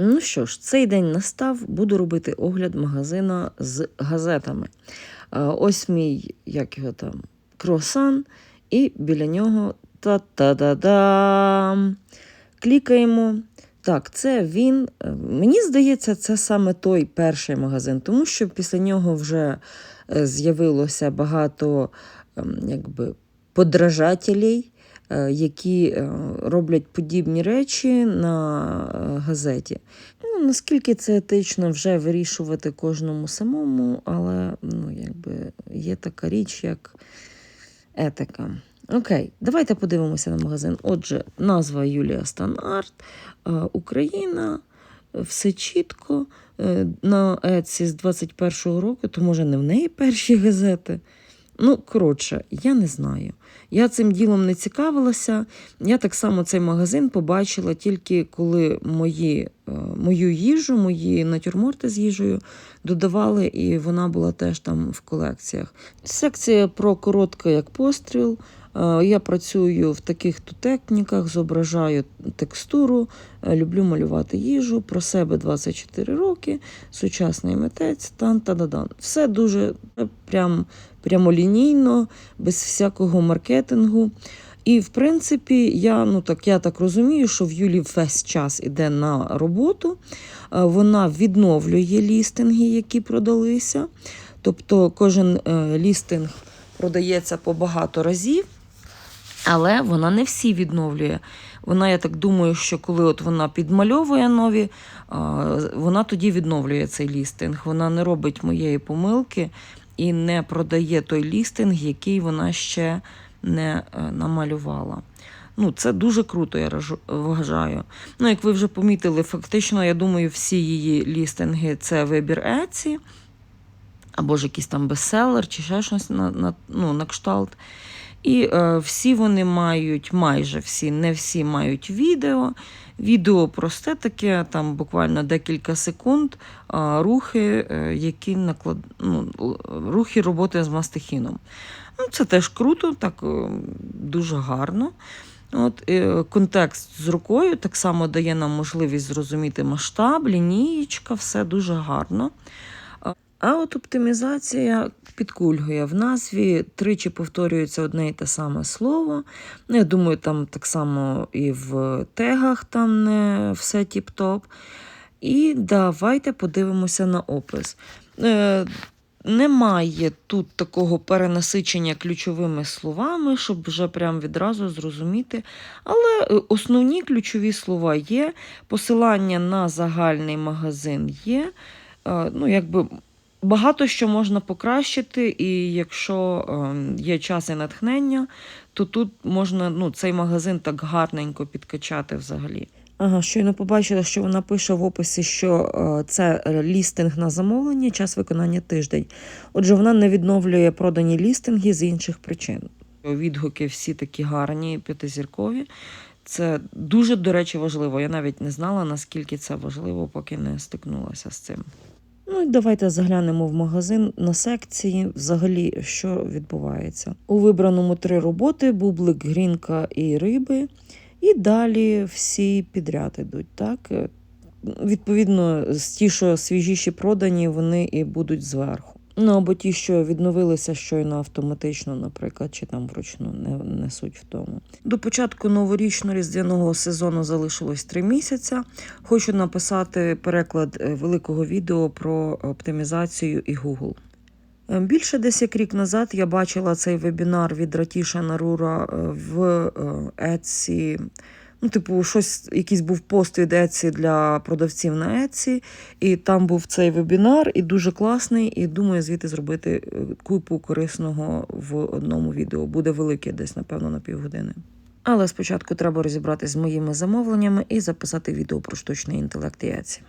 Ну що ж, цей день настав, буду робити огляд магазина з газетами. Ось мій, як його там, круасан, і біля нього та-та-да-дам. Клікаємо. Так, це він. Е, Мені здається, це саме той перший магазин, тому що після нього вже е, з'явилося багато ем, якби, подражателей, е, які е, роблять подібні речі на е, газеті. Ну, наскільки це етично вже вирішувати кожному самому, але ну, якби, є така річ, як етика. Окей, давайте подивимося на магазин. Отже, назва Юлія Станарт, е, Україна, е, все чітко. Е, На Еці з 21-го року, то може не в неї перші газети. Ну, коротше, я не знаю. Я цим ділом не цікавилася. Я так само цей магазин побачила тільки коли мої, е, мою їжу, мої натюрморти з їжею додавали, і вона була теж там в колекціях. Секція про коротке як постріл. Е, Я працюю в таких то техніках, зображаю текстуру, е, люблю малювати їжу, про себе 24 роки, сучасний митець, тан та дан Все дуже е, прям, прямолінійно, без всякого маркетингу. І, в принципі, я, ну, так, я так розумію, що в Юлі весь час іде на роботу, вона відновлює лістинги, які продалися. Тобто кожен лістинг продається по багато разів. Але вона не всі відновлює. Вона, я так думаю, що коли от вона підмальовує нові, вона тоді відновлює цей лістинг. Вона не робить моєї помилки і не продає той лістинг, який вона ще не е, намалювала. Ну, це дуже круто, я вважаю. Ну, як ви вже помітили, фактично, я думаю, всі її лістинги це вибір Еці, або ж якийсь там бестселер, чи ще щось на, на, ну, на кшталт. І е, всі вони мають, майже всі, не всі мають відео. Відео просте таке, там буквально декілька секунд, а, рухи, е, які наклад... ну, рухи роботи з мастихіном. Ну, це теж круто, так е, дуже гарно. От, е, контекст з рукою так само дає нам можливість зрозуміти масштаб, лінієчка, все дуже гарно. А- от оптимізація підкульгує. В назві тричі повторюється одне і те саме слово. Ну, я думаю, там так само і в тегах там не все тіп-топ. І давайте подивимося на опис. Е, немає тут такого перенасичення ключовими словами, щоб вже прям відразу зрозуміти. Але е, основні ключові слова є, посилання на загальний магазин є. Е, Ну, якби багато що можна покращити, і якщо е, є час і натхнення, то тут можна ну, цей магазин так гарненько підкачати взагалі. Ага, щойно побачила, що вона пише в описі, що е, це лістинг на замовлення, час виконання тиждень. Отже, вона не відновлює продані лістинги з інших причин. Відгуки всі такі гарні, п'ятизіркові. Це дуже, до речі, важливо. Я навіть не знала, наскільки це важливо, поки не стикнулася з цим. Ну і давайте заглянемо в магазин на секції. Взагалі, що відбувається. У вибраному три роботи: бублик, грінка і риби. І далі всі підряд ідуть. Так? Відповідно, з ті, що свіжіші продані, вони і будуть зверху. Ну або ті, що відновилися щойно автоматично, наприклад, чи там вручну не, не суть в тому. До початку новорічно-різдвяного сезону залишилось три місяці. Хочу написати переклад е, великого відео про оптимізацію і Google. Е, Більше десь як рік назад я бачила цей вебінар від Ратіша Нарура е, в Etsy. Ну, типу, щось, якийсь був пост від Еці для продавців на Еці, і там був цей вебінар, і дуже класний. І думаю, звідти зробити е, купу корисного в одному відео. Буде велике, десь, напевно, на півгодини. Але спочатку треба розібратися з моїми замовленнями і записати відео про штучний інтелект і Etsy.